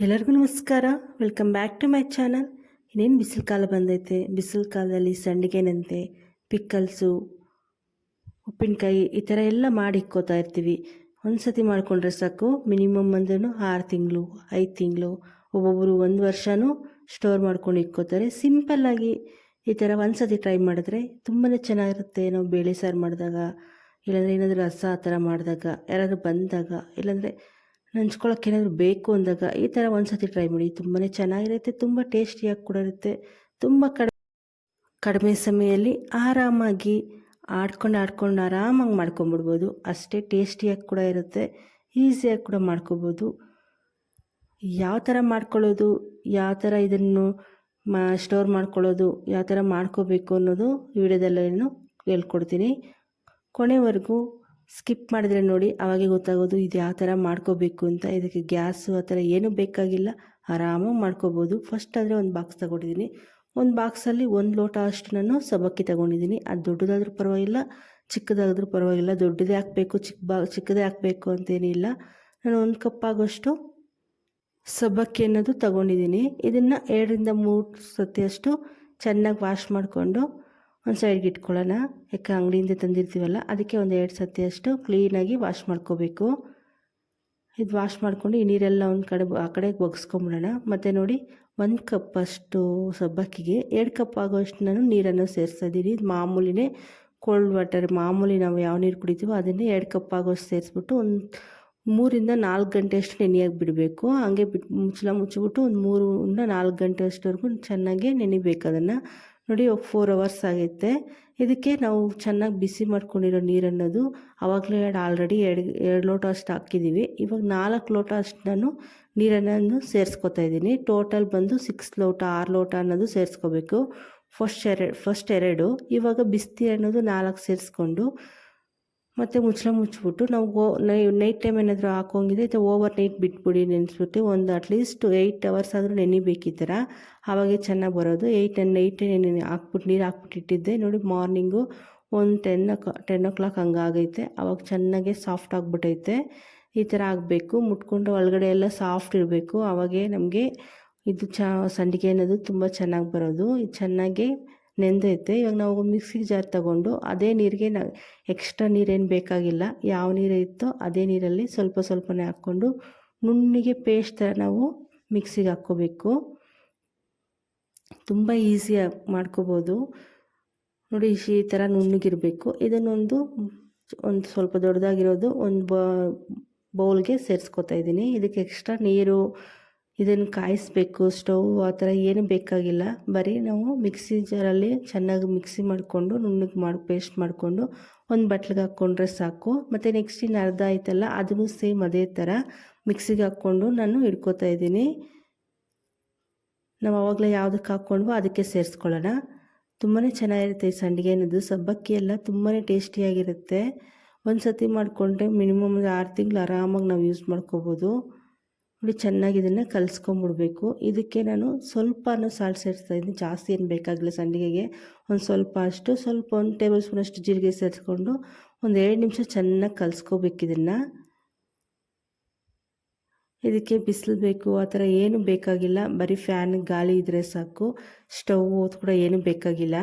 ಎಲ್ಲರಿಗೂ ನಮಸ್ಕಾರ. Welcome back to my channel ಇನ್ನೇನು ಬಿಸಿಲು ಕಾಲ ಬಂದೈತೆ? ಬಿಸಿಲು ಕಾಲದಲ್ಲಿ ಸಂಡಿಗೆನಂತೆ, ಪಿಕ್ಕಲ್ಸು, ಉಪ್ಪಿನಕಾಯಿ ಈ ಥರ ಎಲ್ಲ ಮಾಡಿ ಇಕ್ಕೋತಾ ಇರ್ತೀವಿ. ಒಂದು ಸತಿ ಮಾಡಿಕೊಂಡ್ರೆ ಸಾಕು. ಮಿನಿಮಮ್ ಅಂದ್ರೂ ಆರು ತಿಂಗಳು, ಐದು ತಿಂಗಳು ಒಬ್ಬೊಬ್ಬರು ಒಂದು ವರ್ಷವೂ ಸ್ಟೋರ್ ಮಾಡ್ಕೊಂಡು ಇಕ್ಕೋತಾರೆ. ಸಿಂಪಲ್ಲಾಗಿ ಈ ಥರ ಒಂದು ಸತಿ ಟ್ರೈ ಮಾಡಿದ್ರೆ ತುಂಬಾ ಚೆನ್ನಾಗಿರುತ್ತೆ. ನಾವು ಬೇಳೆ ಸಾರು ಮಾಡಿದಾಗ, ಇಲ್ಲಾಂದರೆ ಏನಾದರೂ ರಸ ಆ ಥರ ಮಾಡಿದಾಗ, ಯಾರಾದರೂ ಬಂದಾಗ, ಇಲ್ಲಾಂದರೆ ನಂಚ್ಕೊಳ್ಳೋಕೆ ಏನಾದರೂ ಬೇಕು ಅಂದಾಗ ಈ ಥರ ಒಂದು ಸತಿ ಟ್ರೈ ಮಾಡಿ ತುಂಬಾ ಚೆನ್ನಾಗಿರುತ್ತೆ, ತುಂಬ ಟೇಸ್ಟಿಯಾಗಿ ಕೂಡ ಇರುತ್ತೆ. ತುಂಬ ಕಡಿಮೆ ಕಡಿಮೆ ಸಮಯದಲ್ಲಿ ಆರಾಮಾಗಿ ಆಡ್ಕೊಂಡು ಆಡ್ಕೊಂಡು ಆರಾಮಾಗಿ ಮಾಡ್ಕೊಂಬಿಡ್ಬೋದು. ಅಷ್ಟೇ ಟೇಸ್ಟಿಯಾಗಿ ಕೂಡ ಇರುತ್ತೆ ಈಸಿಯಾಗಿ ಕೂಡ ಮಾಡ್ಕೋಬೋದು. ಯಾವ ಥರ ಮಾಡ್ಕೊಳ್ಳೋದು, ಯಾವ ಥರ ಇದನ್ನು ಮಾ ಸ್ಟೋರ್ ಮಾಡ್ಕೊಳ್ಳೋದು, ಯಾವ ಥರ ಮಾಡ್ಕೋಬೇಕು ಅನ್ನೋದು ವಿಡಿಯೋದಲ್ಲೇನು ಹೇಳ್ಕೊಡ್ತೀನಿ. ಕೊನೆವರೆಗೂ ಸ್ಕಿಪ್ ಮಾಡಿದ್ರೆ ನೋಡಿ, ಅವಾಗೆ ಗೊತ್ತಾಗೋದು ಇದು ಯಾವ ಥರ ಮಾಡ್ಕೋಬೇಕು ಅಂತ. ಇದಕ್ಕೆ ಗ್ಯಾಸು ಆ ಥರ ಏನೂ ಬೇಕಾಗಿಲ್ಲ. ಆರಾಮಾಗಿ ಮಾಡ್ಕೋಬೋದು. ಫಸ್ಟ್ ಆದರೆ ಒಂದು ಬಾಕ್ಸ್ ತಗೊಂಡಿದ್ದೀನಿ. ಒಂದು ಬಾಕ್ಸಲ್ಲಿ ಒಂದು ಲೋಟ ಅಷ್ಟು ನಾನು ಸಬಕ್ಕಿ ತಗೊಂಡಿದ್ದೀನಿ. ಅದು ದೊಡ್ಡದಾದರೂ ಪರವಾಗಿಲ್ಲ, ಚಿಕ್ಕದಾದರೂ ಪರವಾಗಿಲ್ಲ. ದೊಡ್ಡದೇ ಹಾಕಬೇಕು, ಚಿಕ್ಕ ಬಾ, ಚಿಕ್ಕದೇ ಹಾಕಬೇಕು ಅಂತೇನಿಲ್ಲ. ನಾನು ಒಂದು ಕಪ್ ಆಗೋಷ್ಟು ಸಬ್ಬಕ್ಕಿ ಅನ್ನೋದು ತಗೊಂಡಿದ್ದೀನಿ. ಇದನ್ನು ಎರಡರಿಂದ ಮೂರು ಸತಿಯಷ್ಟು ಚೆನ್ನಾಗಿ ವಾಶ್ ಮಾಡಿಕೊಂಡು ಒಂದು ಸೈಡ್ಗೆ ಇಟ್ಕೊಳ್ಳೋಣ. ಯಾಕೆ ಅಂಗಡಿಯಿಂದ ತಂದಿರ್ತೀವಲ್ಲ, ಅದಕ್ಕೆ ಒಂದು ಎರಡು ಸತಿಯಷ್ಟು ಕ್ಲೀನಾಗಿ ವಾಶ್ ಮಾಡ್ಕೋಬೇಕು. ಇದು ವಾಶ್ ಮಾಡಿಕೊಂಡು ಈ ನೀರೆಲ್ಲ ಒಂದು ಕಡೆ ಆ ಕಡೆ ಒಗ್ಸ್ಕೊಂಬಿಡೋಣ. ಮತ್ತು ನೋಡಿ, ಒಂದು ಕಪ್ ಅಷ್ಟು ಸಬ್ಬಕ್ಕಿಗೆ, ಎರಡು ಕಪ್ ಆಗೋಷ್ಟು ನಾನು ನೀರನ್ನು ಸೇರಿಸ್ತಾ ಇದು ಮಾಮೂಲಿನೇ ಕೋಲ್ಡ್ ವಾಟರ್ ಮಾಮೂಲಿ ನಾವು ಯಾವ ನೀರು ಕುಡಿತೀವೋ ಅದನ್ನೇ ಎರಡು ಕಪ್ ಆಗೋಷ್ಟು ಸೇರಿಸ್ಬಿಟ್ಟು ಒಂದು ಮೂರಿಂದ ನಾಲ್ಕು ಗಂಟೆ ಅಷ್ಟು ನೆನೆಯಾಗಿ ಬಿಡಬೇಕು. ಹಾಗೆ ಬಿಟ್ಟು ಮುಚ್ಚಲ ಮುಚ್ಚಿಬಿಟ್ಟು ಒಂದು ಮೂರಿಂದ ನಾಲ್ಕು ಗಂಟೆ ಅಷ್ಟವರೆಗೂ ಚೆನ್ನಾಗಿ ನೆನಿಬೇಕು ಅದನ್ನು. ನೋಡಿ ಫೋರ್ ಅವರ್ಸ್ ಆಗೈತೆ. ಇದಕ್ಕೆ ನಾವು ಚೆನ್ನಾಗಿ ಬಿಸಿ ಮಾಡ್ಕೊಂಡಿರೋ ನೀರನ್ನೋದು ಆವಾಗಲೇ ಎರಡು ಆಲ್ರೆಡಿ ಎರಡು ಎರಡು ಲೋಟ ಅಷ್ಟು ಹಾಕಿದ್ದೀವಿ ಇವಾಗ ನಾಲ್ಕು ಲೋಟ ಅಷ್ಟು ನಾನು ನೀರನ್ನು ಸೇರಿಸ್ಕೊತಾ ಇದ್ದೀನಿ. ಟೋಟಲ್ ಬಂದು ಸಿಕ್ಸ್ ಲೋಟ, ಆರು ಲೋಟ ಅನ್ನೋದು ಸೇರಿಸ್ಕೋಬೇಕು. ಫಸ್ಟ್ ಎರಡು ಫಸ್ಟ್ ಎರಡು. ಇವಾಗ ಬಿಸಿ ಅನ್ನೋದು ನಾಲ್ಕು ಸೇರಿಸ್ಕೊಂಡು ಮತ್ತು ಮುಚ್ಚಳ ಮುಚ್ಚಿಬಿಟ್ಟು ನಾವು ಗೋ ನೈ ನೈಟ್ ಟೈಮ್ ಏನಾದರೂ ಹಾಕೋಂಗಿದೆ ಅಥವಾ ಓವರ್ ನೈಟ್ ಬಿಟ್ಬಿಡಿ ನೆನೆಸ್ಬಿಟ್ಟು ಒಂದು ಅಟ್ಲೀಸ್ಟ್ ಏಯ್ಟ್ ಅವರ್ಸ್ ಆದರೂ ನೆನಿಬೇಕು ಈ ಥರ ಆವಾಗೆ ಚೆನ್ನಾಗಿ ಬರೋದು. ಏಯ್ಟ್ ಆ್ಯಂಡ್ ನೈಟ್ ನೆನೆ ಹಾಕ್ಬಿಟ್ಟು ನೀರು ಹಾಕ್ಬಿಟ್ಟು ಇಟ್ಟಿದ್ದೆ. ನೋಡಿ ಮಾರ್ನಿಂಗು ಒಂದು ಟೆನ್ ಟೆನ್ ಓ ಕ್ಲಾಕ್ ಹಂಗಾಗೈತೆ ಆಗೈತೆ. ಅವಾಗ ಚೆನ್ನಾಗೆ ಸಾಫ್ಟ್ ಆಗಿಬಿಟ್ಟೈತೆ ಈ ಥರ ಆಗಬೇಕು. ಮುಟ್ಕೊಂಡು ಒಳಗಡೆ ಎಲ್ಲ ಸಾಫ್ಟ್ ಇರಬೇಕು. ಆವಾಗೇ ನಮಗೆ ಇದು ಚ ಸಂಡಿಗೆ ಅನ್ನೋದು ತುಂಬ ಚೆನ್ನಾಗಿ ಬರೋದು. ಚೆನ್ನಾಗಿ ನೆಂದೈತೆ, ಇವಾಗ ನಾವು ಮಿಕ್ಸಿ ಜಾರ್ ತಗೊಂಡು ಅದೇ ನೀರಿಗೆ ನಾವು ಎಕ್ಸ್ಟ್ರಾ ನೀರೇನು ಬೇಕಾಗಿಲ್ಲ. ಯಾವ ನೀರು ಇತ್ತೋ ಅದೇ ನೀರಲ್ಲಿ ಸ್ವಲ್ಪ ಸ್ವಲ್ಪನೇ ಹಾಕ್ಕೊಂಡು ನುಣ್ಣಿಗೆ ಪೇಸ್ಟ್ ಥರ ನಾವು ಮಿಕ್ಸಿಗೆ ಹಾಕ್ಕೋಬೇಕು. ತುಂಬ ಈಸಿಯಾಗಿ ಮಾಡ್ಕೋಬೋದು. ನೋಡಿ ಈ ಥರ ನುಣ್ಣಗಿರಬೇಕು. ಇದನ್ನೊಂದು ಒಂದು ಸ್ವಲ್ಪ ದೊಡ್ಡದಾಗಿರೋದು ಒಂದು ಬೌಲ್ಗೆ ಸೇರಿಸ್ಕೊತಾ ಇದ್ದೀನಿ. ಇದಕ್ಕೆ ಎಕ್ಸ್ಟ್ರಾ ನೀರು ಇದನ್ನು ಕಾಯಿಸ್ಬೇಕು, ಸ್ಟವ್ ಆ ಥರ ಏನು ಬೇಕಾಗಿಲ್ಲ. ಬರೀ ನಾವು ಮಿಕ್ಸಿ ಜಾರಲ್ಲಿ ಚೆನ್ನಾಗಿ ಮಿಕ್ಸಿ ಮಾಡಿಕೊಂಡು, ನುಣ್ಣಗೆ ಮಾಡಿ, ಪೇಸ್ಟ್ ಮಾಡಿಕೊಂಡು ಒಂದು ಬಟ್ಲಿಗೆ ಹಾಕ್ಕೊಂಡ್ರೆ ಸಾಕು. ಮತ್ತು ನೆಕ್ಸ್ಟ್ ಇನ್ನು ಅರ್ಧ ಆಯ್ತಲ್ಲ, ಅದನ್ನು ಸೇಮ್ ಅದೇ ಥರ ಮಿಕ್ಸಿಗೆ ಹಾಕ್ಕೊಂಡು ನಾನು ಹಿಡ್ಕೋತಾ ಇದ್ದೀನಿ. ನಾವು ಆವಾಗಲೇ ಯಾವುದಕ್ಕೆ ಹಾಕ್ಕೊಂಡ್ವೋ ಅದಕ್ಕೆ ಸೇರಿಸ್ಕೊಳ್ಳೋಣ. ತುಂಬಾ ಚೆನ್ನಾಗಿರುತ್ತೆ ಈ ಸಂಡಿಗೆ ಅನ್ನೋದು. ಸಬ್ಬಕ್ಕಿ ಎಲ್ಲ ತುಂಬಾ ಟೇಸ್ಟಿಯಾಗಿರುತ್ತೆ. ಒಂದು ಸತಿ ಮಾಡಿಕೊಂಡ್ರೆ ಮಿನಿಮಮ್ ಆರು ತಿಂಗಳು ಆರಾಮಾಗಿ ನಾವು ಯೂಸ್ ಮಾಡ್ಕೋಬೋದು. ನೋಡಿ ಚೆನ್ನಾಗಿ ಇದನ್ನು ಕಲಿಸ್ಕೊಂಬಿಡ್ಬೇಕು. ಇದಕ್ಕೆ ನಾನು ಸ್ವಲ್ಪನೂ ಸಾಲ್ಟ್ ಸೇರಿಸ್ತಾ ಇದ್ದೀನಿ. ಜಾಸ್ತಿ ಏನು ಬೇಕಾಗಿಲ್ಲ ಸಂಡಿಗೆಗೆ. ಒಂದು ಸ್ವಲ್ಪ ಅಷ್ಟು, ಸ್ವಲ್ಪ ಒಂದು ಟೇಬಲ್ ಸ್ಪೂನ್ ಅಷ್ಟು ಜೀರಿಗೆ ಸೇರಿಸ್ಕೊಂಡು ಒಂದು ಎರಡು ನಿಮಿಷ ಚೆನ್ನಾಗಿ ಕಲಿಸ್ಕೋಬೇಕು ಇದನ್ನು. ಇದಕ್ಕೆ ಬಿಸಿಲು ಬೇಕು, ಆ ಥರ ಏನು ಬೇಕಾಗಿಲ್ಲ. ಬರೀ ಫ್ಯಾನ್ ಗಾಳಿ ಇದ್ದರೆ ಸಾಕು. ಸ್ಟವ್ ಕೂಡ ಏನು ಬೇಕಾಗಿಲ್ಲ.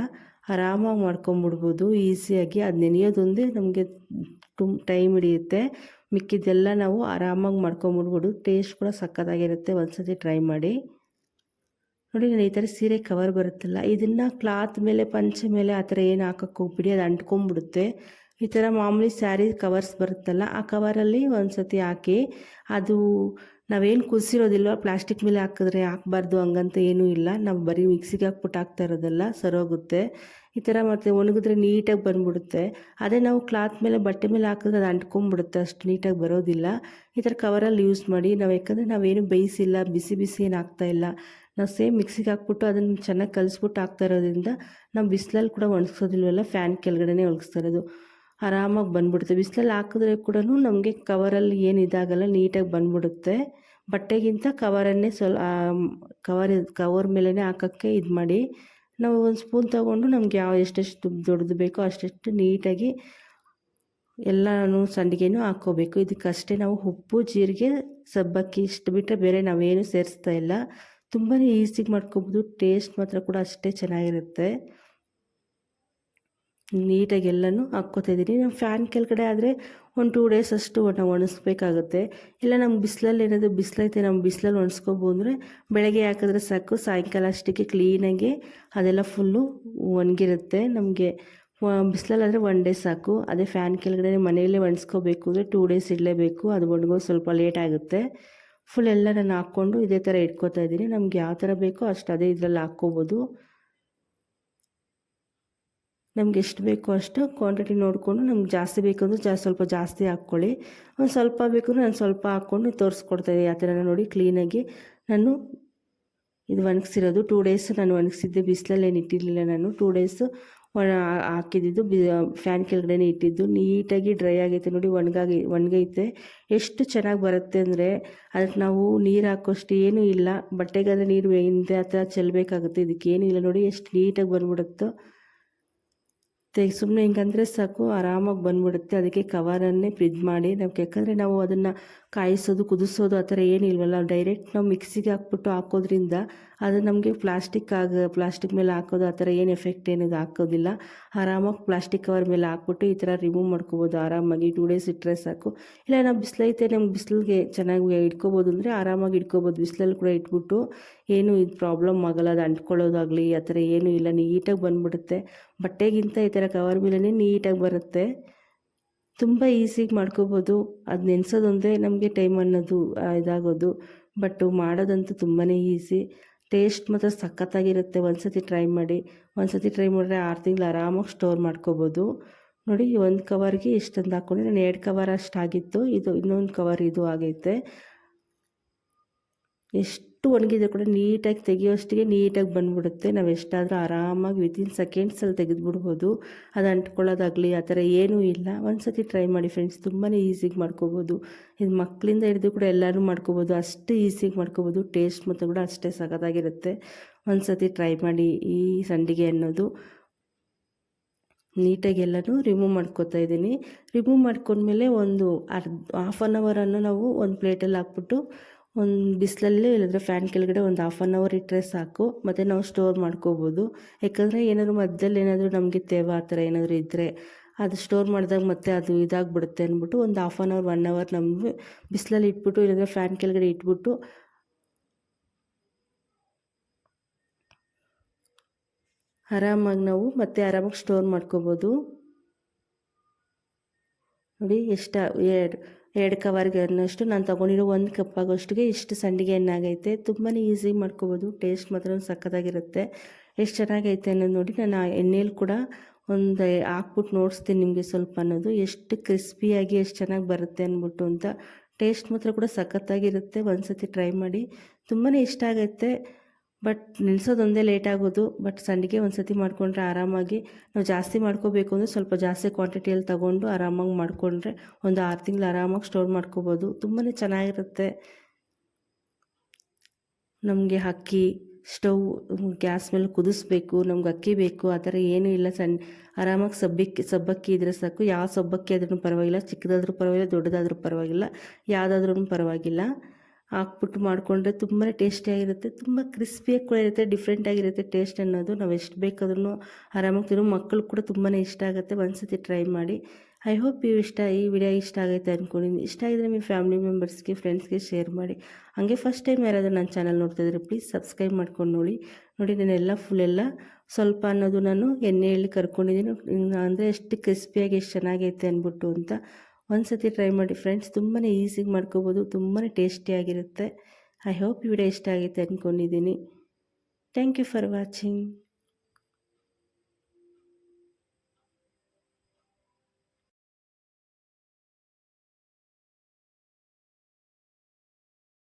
ಆರಾಮಾಗಿ ಮಾಡ್ಕೊಂಬಿಡ್ಬೋದು, ಈಸಿಯಾಗಿ ಅದು ನೆನೆಯೋದೊಂದೇ ನಮಗೆ ತುಂಬ ಟೈಮ್ ಹಿಡಿಯುತ್ತೆ. ಮಿಕ್ಕಿದ್ದೆಲ್ಲ ನಾವು ಆರಾಮಾಗಿ ಮಾಡ್ಕೊಂಬಿಡ್ಬೋದು. ಟೇಸ್ಟ್ ಕೂಡ ಸಕ್ಕತ್ತಾಗಿರುತ್ತೆ. ಒಂದ್ಸತಿ ಟ್ರೈ ಮಾಡಿ. ನೋಡಿ ನಾನು ಈ ಥರ ಸೀರೆ ಕವರ್ ಬರುತ್ತಲ್ಲ, ಇದನ್ನು ಕ್ಲಾತ್ ಮೇಲೆ, ಪಂಚೆ ಮೇಲೆ ಆ ಥರ ಏನು ಹಾಕಕ್ಕೆ ಹೋಗ್ಬಿಡಿ, ಅದು ಅಂಟ್ಕೊಂಬಿಡುತ್ತೆ. ಈ ಥರ ಮಾಮೂಲಿ ಸ್ಯಾರಿ ಕವರ್ಸ್ ಬರುತ್ತಲ್ಲ, ಆ ಕವರಲ್ಲಿ ಒಂದು ಸತಿ ಹಾಕಿ, ಅದು ನಾವೇನು ಕುದಿಸಿರೋದಿಲ್ಲ ಪ್ಲಾಸ್ಟಿಕ್ ಮೇಲೆ ಹಾಕಿದ್ರೆ ಹಾಕ್ಬಾರ್ದು, ಹಂಗಂತ ಏನೂ ಇಲ್ಲ. ನಾವು ಬರೀ ಮಿಕ್ಸಿಗೆ ಹಾಕ್ಬಿಟ್ಟು ಹಾಕ್ತಾ ಇರೋದಲ್ಲ ಸರೋಗುತ್ತೆ. ಈ ಥರ ಮತ್ತು ಒಣಗಿದ್ರೆ ನೀಟಾಗಿ ಬಂದುಬಿಡುತ್ತೆ. ಅದೇ ನಾವು ಕ್ಲಾತ್ ಮೇಲೆ, ಬಟ್ಟೆ ಮೇಲೆ ಹಾಕಿದ್ರೆ ಅದು ಅಂಟ್ಕೊಂಬಿಡುತ್ತೆ ಅಷ್ಟು ನೀಟಾಗಿ ಬರೋದಿಲ್ಲ. ಈ ಥರ ಕವರಲ್ಲಿ ಯೂಸ್ ಮಾಡಿ, ನಾವು ಯಾಕಂದರೆ ನಾವೇನು ಬೇಯಿಸಿಲ್ಲ, ಬಿಸಿ ಬಿಸಿ ಏನು ಇಲ್ಲ. ನಾವು ಸೇಮ್ ಮಿಕ್ಸಿಗೆ ಹಾಕ್ಬಿಟ್ಟು ಅದನ್ನು ಚೆನ್ನಾಗಿ ಕಲಿಸ್ಬಿಟ್ಟು ಹಾಕ್ತಾ ಇರೋದ್ರಿಂದ, ನಾವು ಬಿಸಿಲಲ್ಲಿ ಕೂಡ ಒಣಗಿಸೋದಿಲ್ವಲ್ಲ, ಫ್ಯಾನ್ ಕೆಳಗಡೆನೇ ಒಣಗಿಸ್ತಾ ಇರೋದು. ಆರಾಮಾಗಿ ಬಂದ್ಬಿಡುತ್ತೆ. ಬಿಸಿಲಲ್ಲಿ ಹಾಕಿದ್ರೆ ಕೂಡ ನಮಗೆ ಕವರಲ್ಲಿ ಏನು ಇದಾಗಲ್ಲ, ನೀಟಾಗಿ ಬಂದ್ಬಿಡುತ್ತೆ. ಬಟ್ಟೆಗಿಂತ ಕವರನ್ನೇ ಸ್ವಲ್ಪ ಕವರ್ ಕವರ್ ಮೇಲೇ ಹಾಕೋಕ್ಕೆ ಇದು ಮಾಡಿ, ನಾವು ಒಂದು ಸ್ಪೂನ್ ತೊಗೊಂಡು ನಮ್ಗೆ ಯಾವ ಎಷ್ಟೆಷ್ಟು ದೊಡ್ಡದು ಬೇಕೋ ಅಷ್ಟೆಷ್ಟು ನೀಟಾಗಿ ಎಲ್ಲನೂ ಸಂಡಿಗೆನೂ ಹಾಕ್ಕೋಬೇಕು. ಇದಕ್ಕಷ್ಟೇ ನಾವು ಉಪ್ಪು, ಜೀರಿಗೆ, ಸಬ್ಬಕ್ಕಿ ಇಷ್ಟು ಬಿಟ್ಟರೆ ಬೇರೆ ನಾವೇನು ಸೇರಿಸ್ತಾ ಇಲ್ಲ. ತುಂಬಾ ಈಸಿಗೆ ಮಾಡ್ಕೊಬೋದು. ಟೇಸ್ಟ್ ಮಾತ್ರ ಕೂಡ ಅಷ್ಟೇ ಚೆನ್ನಾಗಿರುತ್ತೆ. ನೀಟಾಗಿ ಎಲ್ಲನೂ ಹಾಕ್ಕೋತಾ ಇದ್ದೀನಿ ನಾವು ಫ್ಯಾನ್ ಕೆಳಗಡೆ ಆದರೆ ಒಂದು ಟೂ ಡೇಸ್ ಅಷ್ಟು ನಾವು ಒಣಗಿಸ್ಬೇಕಾಗುತ್ತೆ ಇಲ್ಲ, ನಮ್ಮ ಬಿಸಿಲಲ್ಲಿ ಏನಾದರೂ ಬಿಸಿಲೈತೆ, ನಮ್ಮ ಬಿಸಿಲಲ್ಲಿ ಒಣಸ್ಕೊಬೋದು ಅಂದರೆ ಬೆಳಗ್ಗೆ ಹಾಕಿದ್ರೆ ಸಾಕು, ಸಾಯಂಕಾಲ ಅಷ್ಟಕ್ಕೆ ಕ್ಲೀನಾಗಿ ಅದೆಲ್ಲ ಫುಲ್ಲು ಒಣಗಿರುತ್ತೆ. ನಮಗೆ ಬಿಸಿಲಲ್ಲಾದರೆ ಒನ್ ಡೇ ಸಾಕು. ಅದೇ ಫ್ಯಾನ್ ಕೆಳಗಡೆ ಮನೆಯಲ್ಲೇ ಒಣಸ್ಕೋಬೇಕು ಅಂದರೆ ಟೂ ಡೇಸ್ ಇಡಲೇಬೇಕು. ಅದು ಒಣಗೋ ಸ್ವಲ್ಪ ಲೇಟ್ ಆಗುತ್ತೆ. ಫುಲ್ ಎಲ್ಲ ನಾನು ಹಾಕ್ಕೊಂಡು ಇದೇ ಥರ ಇಟ್ಕೋತಾ ಇದ್ದೀನಿ. ನಮ್ಗೆ ಯಾವ ಥರ ಬೇಕೋ ಅಷ್ಟು ಅದೇ ಇದರಲ್ಲಿ ಹಾಕ್ಕೋಬೋದು. ನಮ್ಗೆ ಎಷ್ಟು ಬೇಕೋ ಅಷ್ಟು ಕ್ವಾಂಟಿಟಿ ನೋಡಿಕೊಂಡು ನಮ್ಗೆ ಜಾಸ್ತಿ ಬೇಕಂದ್ರೆ ಜಾ, ಸ್ವಲ್ಪ ಜಾಸ್ತಿ ಹಾಕ್ಕೊಳ್ಳಿ. ಒಂದು ಸ್ವಲ್ಪ ಬೇಕು ನಾನು ಸ್ವಲ್ಪ ಹಾಕ್ಕೊಂಡು ತೋರಿಸ್ಕೊಡ್ತಾಯಿದ್ದೆ ಆ ಥರ ನೋಡಿ ಕ್ಲೀನಾಗಿ ನಾನು ಇದು ಒಣಗಿಸಿರೋದು. ಟೂ ಡೇಸ್ ನಾನು ಒಣಗಿಸಿದ್ದೆ. ಬಿಸಿಲಲ್ಲಿ ಏನು ಇಟ್ಟಿರಲಿಲ್ಲ ನಾನು. ಟೂ ಡೇಸು ಹಾಕಿದ್ದು ಬಿ ಫ್ಯಾನ್ ಕೆಳಗಡೆನೇ ಇಟ್ಟಿದ್ದು. ನೀಟಾಗಿ ಡ್ರೈ ಆಗೈತೆ. ನೋಡಿ ಒಣಗಾಗಿ, ಒಣಗೈತೆ. ಎಷ್ಟು ಚೆನ್ನಾಗಿ ಬರುತ್ತೆ ಅಂದರೆ ಅದಕ್ಕೆ ನಾವು ನೀರು ಹಾಕೋಷ್ಟು ಏನೂ ಇಲ್ಲ. ಬಟ್ಟೆಗಾದ್ರೆ ನೀರು ಹಿಂದೆ ಆ ಥರ ಚೆಲ್ಲಬೇಕಾಗುತ್ತೆ ಇದಕ್ಕೇನೂ ಇಲ್ಲ. ನೋಡಿ ಎಷ್ಟು ನೀಟಾಗಿ ಬಂದ್ಬಿಡುತ್ತೋ. ತೆಗೆ ಸುಮ್ಮನೆ ಹಿಂಗಂದರೆ ಸಾಕು ಆರಾಮಾಗಿ ಬಂದ್ಬಿಡುತ್ತೆ. ಅದಕ್ಕೆ ಕವರನ್ನೇ ಫ್ರಿಜ್ ಮಾಡಿ ನಾವು ಯಾಕಂದರೆ ನಾವು ಅದನ್ನು ಕಾಯಿಸೋದು, ಕುದಿಸೋದು ಆ ಥರ ಏನಿಲ್ವಲ್ಲ ಡೈರೆಕ್ಟ್ ನಾವು ಮಿಕ್ಸಿಗೆ ಹಾಕ್ಬಿಟ್ಟು ಹಾಕೋದ್ರಿಂದ ಅದು ನಮಗೆ ಪ್ಲಾಸ್ಟಿಕ್ ಆಗ ಪ್ಲಾಸ್ಟಿಕ್ ಮೇಲೆ ಹಾಕೋದು ಆ ಥರ ಏನು ಎಫೆಕ್ಟ್ ಏನಿದು ಹಾಕೋದಿಲ್ಲ. ಆರಾಮಾಗಿ ಪ್ಲಾಸ್ಟಿಕ್ ಕವರ್ ಮೇಲೆ ಹಾಕ್ಬಿಟ್ಟು ಈ ಥರ ರಿಮೂವ್ ಮಾಡ್ಕೋಬೋದು ಆರಾಮಾಗಿ. ಟೂ ಡೇಸ್ ಇಟ್ಟರೆ ಸಾಕು. ಇಲ್ಲ, ನಾವು ಬಿಸಿಲೈತೆ ನಮ್ಗೆ ಬಿಸಿಲಿಗೆ ಚೆನ್ನಾಗಿ ಇಟ್ಕೋಬೋದು ಅಂದರೆ ಆರಾಮಾಗಿ ಇಟ್ಕೋಬೋದು. ಬಿಸಿಲಲ್ಲಿ ಕೂಡ ಇಟ್ಬಿಟ್ಟು ಏನು ಇದು ಪ್ರಾಬ್ಲಮ್ ಆಗಲ್ಲ, ಅದು ಅಂಟ್ಕೊಳ್ಳೋದಾಗಲಿ ಆ ಥರ ಏನೂ ಇಲ್ಲ. ನೀಟಾಗಿ ಬಂದ್ಬಿಡುತ್ತೆ. ಬಟ್ಟೆಗಿಂತ ಈ ಥರ ಕವರ್ ಮೇಲೆ ನೀಟಾಗಿ ಬರುತ್ತೆ. ತುಂಬ ಈಸಿಗೆ ಮಾಡ್ಕೋಬೋದು. ಅದು ನೆನೆಸೋದೊಂದೇ ನಮಗೆ ಟೈಮ್ ಅನ್ನೋದು ಇದಾಗೋದು. ಬಟ್ಟು ಮಾಡೋದಂತೂ ತುಂಬಾ ಈಸಿ ಟೇಸ್ಟ್ ಮಾತ್ರ ಸಖತ್ತಾಗಿರುತ್ತೆ. ಒಂದು ಸತಿ ಟ್ರೈ ಮಾಡಿ. ಒಂದು ಸತಿ ಟ್ರೈ ಮಾಡಿದ್ರೆ ಆರು ತಿಂಗಳು ಆರಾಮಾಗಿ ಸ್ಟೋರ್ ಮಾಡ್ಕೋಬೋದು. ನೋಡಿ, ಒಂದು ಕವರ್ಗೆ ಇಷ್ಟೊಂದು ಹಾಕ್ಕೊಂಡೆ ನಾನು ಎರಡು ಕವರ್ ಅಷ್ಟಾಗಿತ್ತು ಇದು ಇನ್ನೊಂದು ಕವರ್ ಇದು ಆಗೈತೆ. ಎಷ್ಟು ಎಷ್ಟು ಒಣಗಿದ್ರೆ ಕೂಡ ನೀಟಾಗಿ ತೆಗಿಯೋಷ್ಟಿಗೆ ನೀಟಾಗಿ ಬಂದ್ಬಿಡುತ್ತೆ. ನಾವು ಎಷ್ಟಾದರೂ ಆರಾಮಾಗಿ ವಿತಿನ್ ಸೆಕೆಂಡ್ಸಲ್ಲಿ ತೆಗೆದುಬಿಡ್ಬೋದು. ಅದು ಅಂಟ್ಕೊಳ್ಳೋದಾಗಲಿ, ಆ ಥರ ಏನೂ ಇಲ್ಲ. ಒಂದು ಸತಿ ಟ್ರೈ ಮಾಡಿ ಫ್ರೆಂಡ್ಸ್ ತುಂಬಾ ಈಸಿಗೆ ಮಾಡ್ಕೋಬೋದು. ಇದು ಮಕ್ಕಳಿಂದ ಹಿಡಿದು ಕೂಡ ಎಲ್ಲರೂ ಮಾಡ್ಕೋಬೋದು. ಅಷ್ಟು ಈಸಿಗೆ ಮಾಡ್ಕೋಬೋದು. ಟೇಸ್ಟ್ ಮತ್ತು ಕೂಡ ಅಷ್ಟೇ ಸಖತ್ತಾಗಿರುತ್ತೆ. ಒಂದು ಸತಿ ಟ್ರೈ ಮಾಡಿ ಈ ಸಂಡಿಗೆ ಅನ್ನೋದು. ನೀಟಾಗಿ ಎಲ್ಲನೂ ರಿಮೂವ್ ಮಾಡ್ಕೋತಾ ಇದ್ದೀನಿ. ರಿಮೂವ್ ಮಾಡ್ಕೊಂಡ್ಮೇಲೆ ಒಂದು ಅರ್ಧ ಹಾಫ್ ಆನ್ ಅವರನ್ನು ನಾವು ಒಂದು ಪ್ಲೇಟಲ್ಲಿ ಹಾಕ್ಬಿಟ್ಟು ಒಂದು ಬಿಸಿಲಲ್ಲೇ ಇಲ್ಲದ್ರೆ ಫ್ಯಾನ್ ಕೆಳಗಡೆ ಒಂದು ಹಾಫ್ ಆನ್ ಅವರ್ ಇಟ್ಟರೆ ಸಾಕು. ಮತ್ತು ನಾವು ಸ್ಟೋರ್ ಮಾಡ್ಕೋಬೋದು. ಯಾಕಂದರೆ ಏನಾದರೂ ಮಧ್ಯದಲ್ಲಿ ಏನಾದರೂ ನಮಗೆ ತೇವ ಆ ಥರ ಏನಾದರೂ ಇದ್ದರೆ ಅದು ಸ್ಟೋರ್ ಮಾಡಿದಾಗ ಮತ್ತೆ ಅದು ಇದಾಗ್ಬಿಡುತ್ತೆ ಅಂದ್ಬಿಟ್ಟು ಒಂದು half an hour one hour ನಮಗೆ ಬಿಸಿಲಲ್ಲಿ ಇಟ್ಬಿಟ್ಟು ಇಲ್ಲದ್ರೆ ಫ್ಯಾನ್ ಕೆಳಗಡೆ ಇಟ್ಬಿಟ್ಟು ಆರಾಮಾಗಿ ನಾವು ಮತ್ತೆ ಆರಾಮಾಗಿ ಸ್ಟೋರ್ ಮಾಡ್ಕೋಬೋದು. ನೋಡಿ ಎಷ್ಟು ಎರಡು ಕವರ್ಗೆ ಅನ್ನೋಷ್ಟು ನಾನು ತೊಗೊಂಡಿರೋ ಒಂದು ಕಪ್ ಆಗೋಷ್ಟಿಗೆ ಇಷ್ಟು ಸಂಡಿಗೆ ಎಣ್ಣಾಗೈತೆ ತುಂಬಾ ಈಸಿ ಮಾಡ್ಕೋಬೋದು. ಟೇಸ್ಟ್ ಮಾತ್ರ ಸಖತ್ತಾಗಿರುತ್ತೆ. ಎಷ್ಟು ಚೆನ್ನಾಗೈತೆ ಅನ್ನೋದು ನೋಡಿ ನಾನು ಆ ಎಣ್ಣೆಲಿ ಕೂಡ ಒಂದು ಹಾಕ್ಬಿಟ್ಟು ನೋಡಿಸ್ತೀನಿ ನಿಮಗೆ ಸ್ವಲ್ಪ ಅನ್ನೋದು. ಎಷ್ಟು ಕ್ರಿಸ್ಪಿಯಾಗಿ ಎಷ್ಟು ಚೆನ್ನಾಗಿ ಬರುತ್ತೆ ಅಂದ್ಬಿಟ್ಟು ಅಂತ. ಟೇಸ್ಟ್ ಮಾತ್ರ ಕೂಡ ಸಖತ್ತಾಗಿರುತ್ತೆ. ಒಂದು ಸತಿ ಟ್ರೈ ಮಾಡಿ. ತುಂಬಾ ಇಷ್ಟ ಆಗುತ್ತೆ. ಬಟ್ ನಿಲ್ಸೋದೊಂದೇ ಲೇಟ್ ಆಗೋದು. ಬಟ್ ಸಂಡಿಗೆ ಒಂದು ಸತಿ ಮಾಡಿಕೊಂಡ್ರೆ ಆರಾಮಾಗಿ ನಾವು ಜಾಸ್ತಿ ಮಾಡ್ಕೋಬೇಕು ಅಂದರೆ ಸ್ವಲ್ಪ ಜಾಸ್ತಿ ಕ್ವಾಂಟಿಟಿಯಲ್ಲಿ ತೊಗೊಂಡು ಆರಾಮಾಗಿ ಮಾಡಿಕೊಂಡ್ರೆ ಒಂದು ಆರು ತಿಂಗಳು ಆರಾಮಾಗಿ ಸ್ಟೋರ್ ಮಾಡ್ಕೋಬೋದು. ತುಂಬಾ ಚೆನ್ನಾಗಿರುತ್ತೆ. ನಮಗೆ ಅಕ್ಕಿ ಸ್ಟವ್ ಗ್ಯಾಸ್ ಮೇಲೆ ಕುದಿಸ್ಬೇಕು, ನಮ್ಗೆ ಅಕ್ಕಿ ಬೇಕು, ಆ ಥರ ಏನೂ ಇಲ್ಲ. ಸಣ್ಣ ಆರಾಮಾಗಿ ಸಬ್ಬಕ್ಕಿ ಸಬ್ಬಕ್ಕಿ ಇದ್ರೆ ಸಾಕು. ಯಾವ ಸಬ್ಬಕ್ಕಿ ಆದ್ರೂ ಪರವಾಗಿಲ್ಲ. ಚಿಕ್ಕದಾದ್ರೂ ಪರವಾಗಿಲ್ಲ, ದೊಡ್ಡದಾದ್ರೂ ಪರವಾಗಿಲ್ಲ. ಯಾವುದಾದ್ರೂ ಪರವಾಗಿಲ್ಲ. ಹಾಕ್ಬಿಟ್ಟು ಮಾಡಿಕೊಂಡ್ರೆ ತುಂಬಾ ಟೇಸ್ಟಿಯಾಗಿರುತ್ತೆ ತುಂಬ ಕ್ರಿಸ್ಪಿಯಾಗಿ ಕೂಡ ಇರುತ್ತೆ ಡಿಫ್ರೆಂಟಾಗಿರುತ್ತೆ ಟೇಸ್ಟ್ ಅನ್ನೋದು. ನಾವು ಎಷ್ಟು ಬೇಕಾದ್ರೂ ಆರಾಮಾಗಿ ತಿನ್ನೋ. ಮಕ್ಕಳು ಕೂಡ ತುಂಬಾ ಇಷ್ಟ ಆಗುತ್ತೆ, ಒಂದ್ಸತಿ ಟ್ರೈ ಮಾಡಿ. ಐ ಹೋಪ್ ಇವು ಇಷ್ಟ, ಈ ವಿಡಿಯೋ ಇಷ್ಟ ಆಗೈತೆ ಅಂದ್ಕೊಂಡಿದ್ದೀನಿ ಇಷ್ಟ ಆಗಿದ್ರೆ ನಿಮ್ಮ ಫ್ಯಾಮಿಲಿ ಮೆಂಬರ್ಸ್ಗೆ ಫ್ರೆಂಡ್ಸ್ಗೆ ಶೇರ್ ಮಾಡಿ. ಹಾಗೆ ಫಸ್ಟ್ ಟೈಮ್ ಯಾರಾದರೂ ನನ್ನ ಚಾನಲ್ ನೋಡ್ತಾಯಿದ್ರೆ ಪ್ಲೀಸ್ ಸಬ್ಸ್ಕ್ರೈಬ್ ಮಾಡ್ಕೊಂಡು ನೋಡಿ. ನೋಡಿ ನಾನೆಲ್ಲ ಫುಲ್ ಎಲ್ಲ ಸ್ವಲ್ಪ ಅನ್ನೋದು ನಾನು ಎಣ್ಣೆಯಲ್ಲಿ ಕರ್ಕೊಂಡಿದ್ದೀನಿ ಅಂದರೆ ಎಷ್ಟು ಕ್ರಿಸ್ಪಿಯಾಗಿ ಎಷ್ಟು ಚೆನ್ನಾಗೈತೆ ಅಂದ್ಬಿಟ್ಟು ಅಂತ ಒಂದು ಸತಿ ಟ್ರೈ ಮಾಡಿ ಫ್ರೆಂಡ್ಸ್ ತುಂಬಾ ಈಸಿಗೆ ಮಾಡ್ಕೋಬೋದು ತುಂಬಾ ಟೇಸ್ಟಿಯಾಗಿರುತ್ತೆ ಐ ಹೋಪ್ ವಿಡಿಯೋ ಇಷ್ಟ ಆಗುತ್ತೆ ಅಂದ್ಕೊಂಡಿದ್ದೀನಿ ಥ್ಯಾಂಕ್ ಯು ಫಾರ್ ವಾಚಿಂಗ್